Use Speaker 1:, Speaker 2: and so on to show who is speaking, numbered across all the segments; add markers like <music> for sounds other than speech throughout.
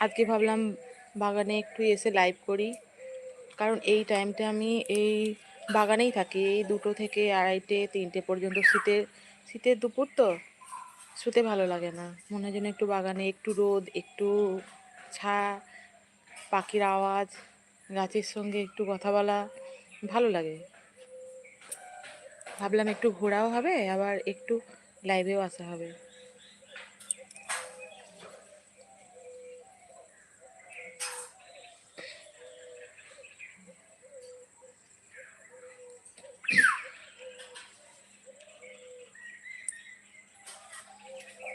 Speaker 1: আজকে ভাবলাম বাগানে একটু এসে লাইভ করি। কারণ এই টাইমটা আমি এই বাগানেই থাকি। এই দুটো থেকে আড়াইটে, তিনটে পর্যন্ত শীতের শীতের দুপুর তো, শুতে ভালো লাগে না। মনে হয় যেন একটু বাগানে একটু রোদ, একটু ছা, পাখির আওয়াজ, গাছের সঙ্গে একটু কথা বলা, ভালো লাগে। ভাবলাম একটু ঘোরাও হবে, আবার একটু লাইভেও আসা হবে।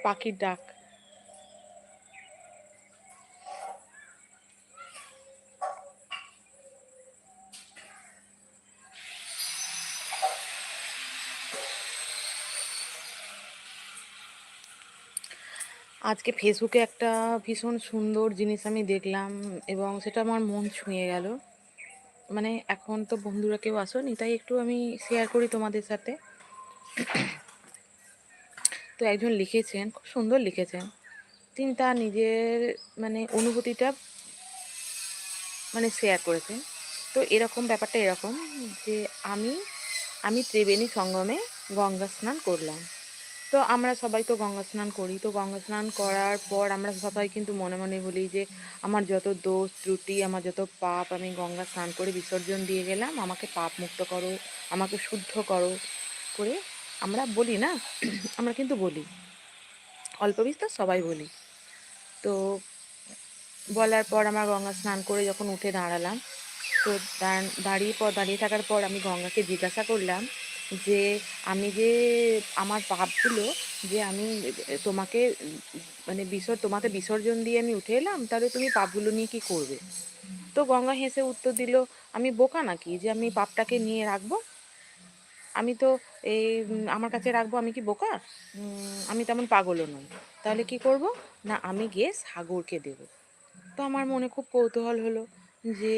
Speaker 1: পাখির ডাক। আজকে ফেসবুকে একটা ভীষণ সুন্দর জিনিস আমি দেখলাম এবং সেটা আমার মন ছুঁয়ে গেল। মানে এখন তো বন্ধুরা কেউ আসোনি, তাই একটু আমি শেয়ার করি তোমাদের সাথে। তো একজন লিখেছেন, খুব সুন্দর লিখেছেন। তিনি তার নিজের মানে অনুভূতিটা মানে শেয়ার করেছেন। তো এরকম ব্যাপারটা এরকম যে আমি আমি ত্রিবেণী সঙ্গমে গঙ্গা স্নান করলাম। তো আমরা সবাই তো গঙ্গা স্নান করি। তো গঙ্গা স্নান করার পর আমরা সবাই কিন্তু মনে মনে বলি যে আমার যত দোষ ত্রুটি, আমার যত পাপ, আমি গঙ্গা স্নান করে বিসর্জন দিয়ে গেলাম। আমাকে পাপ মুক্ত করো, আমাকে শুদ্ধ করো, করে আমরা বলি না, <clears throat> আমরা কিন্তু বলি। অল্প বিস্তর সবাই বলি। তো বলার পর আমার গঙ্গা স্নান করে যখন উঠে দাঁড়ালাম, তো দাঁড়িয়ে পর, দাঁড়িয়ে থাকার পর আমি গঙ্গাকে জিজ্ঞাসা করলাম যে, আমি যে আমার পাপগুলো যে আমি তোমাকে মানে বিসর, তোমাকে বিসর্জন দিয়ে আমি উঠে এলাম, তাহলে তুমি পাপগুলো নিয়ে কি করবে? তো গঙ্গা হেসে উত্তর দিল, আমি বোকা নাকি যে আমি পাপটাকে নিয়ে রাখব? আমি তো এই আমার কাছে রাখব আমি কি বোকা? আমি তেমন পাগলও নই। তাহলে কি করব? না, আমি গিয়ে সাগরকে দেব। তো আমার মনে খুব কৌতূহল হলো যে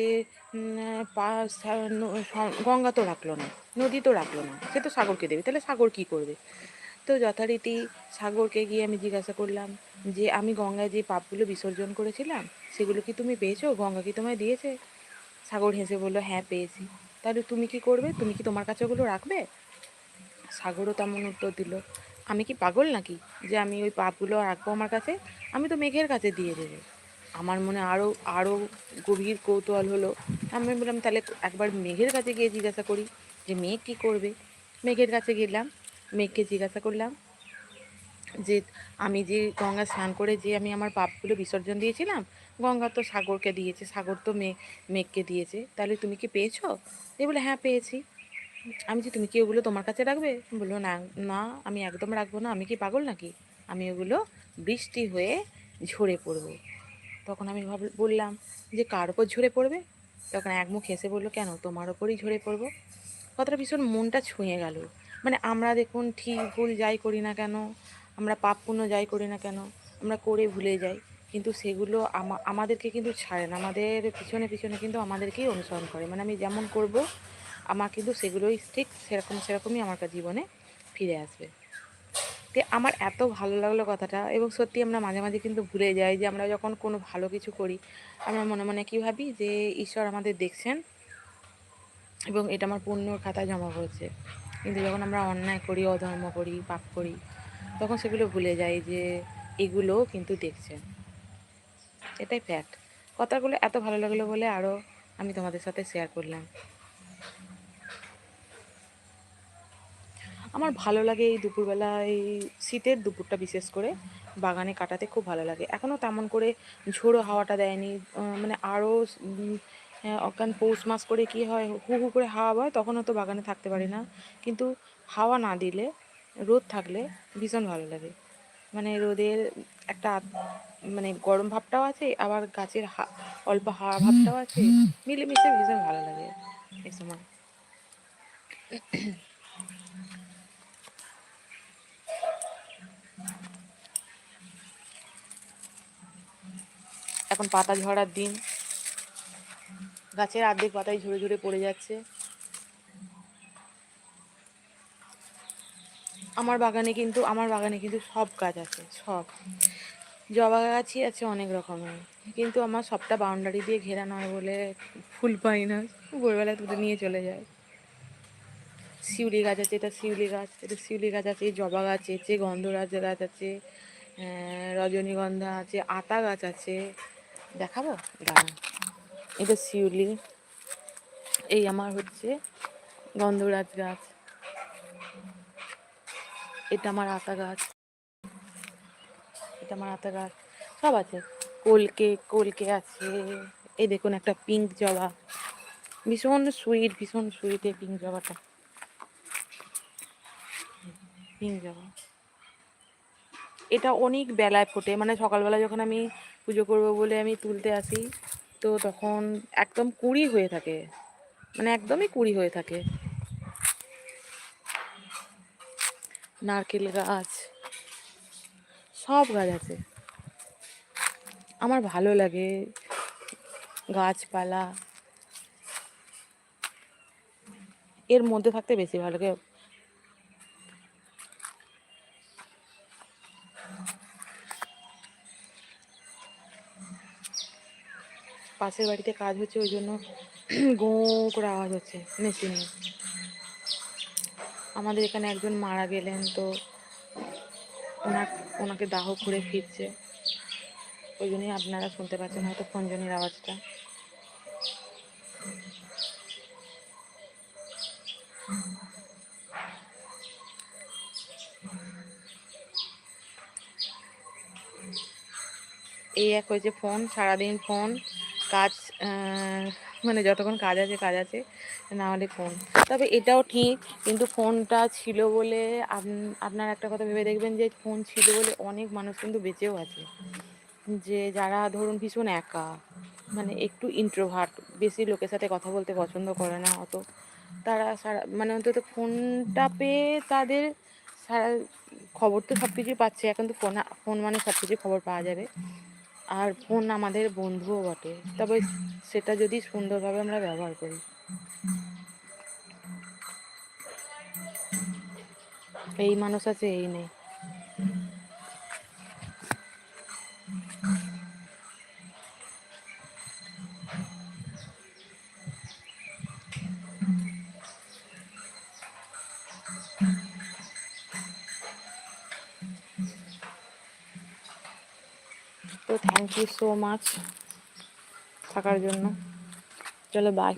Speaker 1: গঙ্গা তো রাখল না, নদী তো রাখল না, সে তো সাগরকে দেবে, তাহলে সাগর কি করবে? তো যথারীতি সাগরকে গিয়ে আমি জিজ্ঞাসা করলাম যে, আমি গঙ্গায় যে পাপগুলো বিসর্জন করেছিলাম, সেগুলো কি তুমি পেয়েছ? গঙ্গা কি তোমায় দিয়েছে? সাগর হেসে বলল হ্যাঁ পেয়েছি। তাহলে তুমি কি করবে? তুমি কি তোমার কাছে ওগুলো রাখবে? সাগরও তেমন উত্তর দিল, আমি কি পাগল নাকি যে আমি ওই পাপগুলো রাখব আমার কাছে? আমি তো মেঘের কাছে দিয়ে দেবো। আমার মনে আরও আরও গভীর কৌতূহল হলো। আমি বললাম, তাহলে একবার মেঘের কাছে গিয়ে জিজ্ঞাসা করি যে মেঘ কী করবে? মেঘের কাছে গেলাম, মেঘকে জিজ্ঞাসা করলাম যে, আমি যে গঙ্গা স্নান করে যে আমি আমার পাপগুলো বিসর্জন দিয়েছিলাম গঙ্গা তো সাগরকে দিয়েছে, সাগর তো মেঘ মেঘকে দিয়েছে। তাহলে তুমি কি পেয়েছ? এ বলে হ্যাঁ পেয়েছি। আমি যে, তুমি কি ওগুলো তোমার কাছে রাখবে? বলল, না না, আমি একদম রাখব না। আমি কি পাগল নাকি? আমি ওগুলো বৃষ্টি হয়ে ঝরে পড়ব। তখন আমি ভাব বললাম যে, কার ওপর ঝরে পড়বে? তখন এক মুখ হেসে বলল, কেন, তোমার ওপরই ঝরে পড়ব? কথাটা ভীষণ মনটা ছুঁয়ে গেল। মানে আমরা দেখুন, ঠিক ভুল যাই করি না কেন? আমরা পাপ পুণ্য যাই করি না কেন? আমরা করে ভুলে যাই। কিন্তু সেগুলো আমাদেরকে কিন্তু ছাড়ে না। আমাদের পিছনে পিছনে কিন্তু আমাদেরকেই অনুসরণ করে। মানে আমি যেমন করব, আমার কিন্তু সেগুলোই ঠিক সেরকম, সেরকমই আমার জীবনে ফিরে আসবে। তো আমার এত ভালো লাগল কথাটা এবং সত্যি আমরা মাঝে মাঝে কিন্তু ভুলে যাই যে আমরা যখন কোনো ভালো কিছু করি, আমরা মনে মনে কী ভাবি যে ঈশ্বর আমাদের দেখছেন এবং এটা আমার পুণ্যর খাতায় জমা পড়েছে কিন্তু যখন আমরা অন্যায় করি, অধর্ম করি, পাপ করি, তখন সেগুলো ভুলে যাই যে এগুলোও কিন্তু দেখছেন। এটাই ফ্যাক্ট কথাগুলো এত ভালো লাগল বলে আরও আমি তোমাদের সাথে শেয়ার করলাম। আমার ভালো লাগে এই দুপুরবেলা, এই শীতের দুপুরটা বিশেষ করে বাগানে কাটাতে খুব ভালো লাগে। এখনও তেমন করে ঝোড়ো হাওয়াটা দেয়নি মানে আরও অজ্ঞান পৌষ মাস করে কি হয়, হু হু করে হাওয়া হয় তখন হয়তো বাগানে থাকতে পারি না। কিন্তু হাওয়া না দিলে, রোদ থাকলে ভীষণ ভালো লাগে। মানে রোদের একটা মানে গরম ভাবটাও আছে আবার গাছের অল্প হাওয়া ভাবটাও আছে। মিলেমিশে ভীষণ ভালো লাগে এই সময়। এখন পাতা ঝরার দিন। গাছের আর্ধেক পাতায় ঝরে ঝরে পড়ে যাচ্ছে। আমার বাগানে কিন্তু, আমার বাগানে কিন্তু সব গাছ আছে, সব। জবা গাছই আছে অনেক রকমের। কিন্তু আমার সবটা বাউন্ডারি দিয়ে ঘেরা নয় বলে ফুল পাই না। ভোরবেলায় তুলে নিয়ে চলে যায়। শিউলি গাছ আছে, এটা শিউলি গাছ, এটা শিউলি গাছ আছে, জবা গাছ আছে, গন্ধরাজ গাছ আছে রজনীগন্ধা আছে, আতা গাছ আছে। দেখাবো? দাঁড়ান এটা শিউলি। এই আমার হচ্ছে গন্ধরাজ গাছ। এটা আমার আতা গাছ। এটা আমার আতা গাছ। সব আছে। কলকে কলকে আছে। এই দেখুন একটা পিঙ্ক জবা। ভীষণ সুইট ভীষণ সুইট এই পিঙ্ক জবাটা। পিঙ্ক জবা। এটা অনেক বেলায় ফোটে। মানে সকালবেলা যখন আমি পুজো করব বলে আমি তুলতে আসি, তো তখন একদম কুড়ি হয়ে থাকে। মানে একদমই কুড়ি হয়ে থাকে। নারকেল গাছ, সব গাছ আছে। আমার ভালো লাগে গাছপালা। এর মধ্যে থাকতে বেশি ভালো লাগে। পাশের বাড়িতে কাজ হচ্ছে, ওই জন্য গো করে আওয়াজ হচ্ছে, মেশিনে। আমাদের এখানে একজন মারা গেলেন, তো ওনার, ওনাকে দাহ করে ফিরছে। ওই জন্যই আপনারা শুনতে পাচ্ছেন হয়তো খঞ্জনির আওয়াজটা। এই এক হয়েছে ফোন, সারাদিন ফোন, কাজ মানে যতক্ষণ কাজ আছে কাজ আছে, না হলে ফোন তবে এটাও ঠিক, কিন্তু ফোনটা ছিল বলে আপনার একটা কথা ভেবে দেখবেন যে ফোন ছিল বলে অনেক মানুষ কিন্তু বেঁচেও আছে। যে যারা ধরুন ভীষণ একা মানে একটু ইন্ট্রোভার্ট বেশি লোকের সাথে কথা বলতে পছন্দ করে না অত, তারা সারা মানে অন্তত ফোনটা পেয়ে তাদের সারা, খবর তো সব কিছুই পাচ্ছে, এখন তো ফোন ফোন মানে সব কিছু খবর পাওয়া যাবে। আর ফোন আমাদের বন্ধুও বটে। তবে সেটা যদি সুন্দরভাবে আমরা ব্যবহার করি। এই মানুষ আছে, এই নেই। থ্যাংক ইউ সো মাচ থাকার জন্য। চলো বাই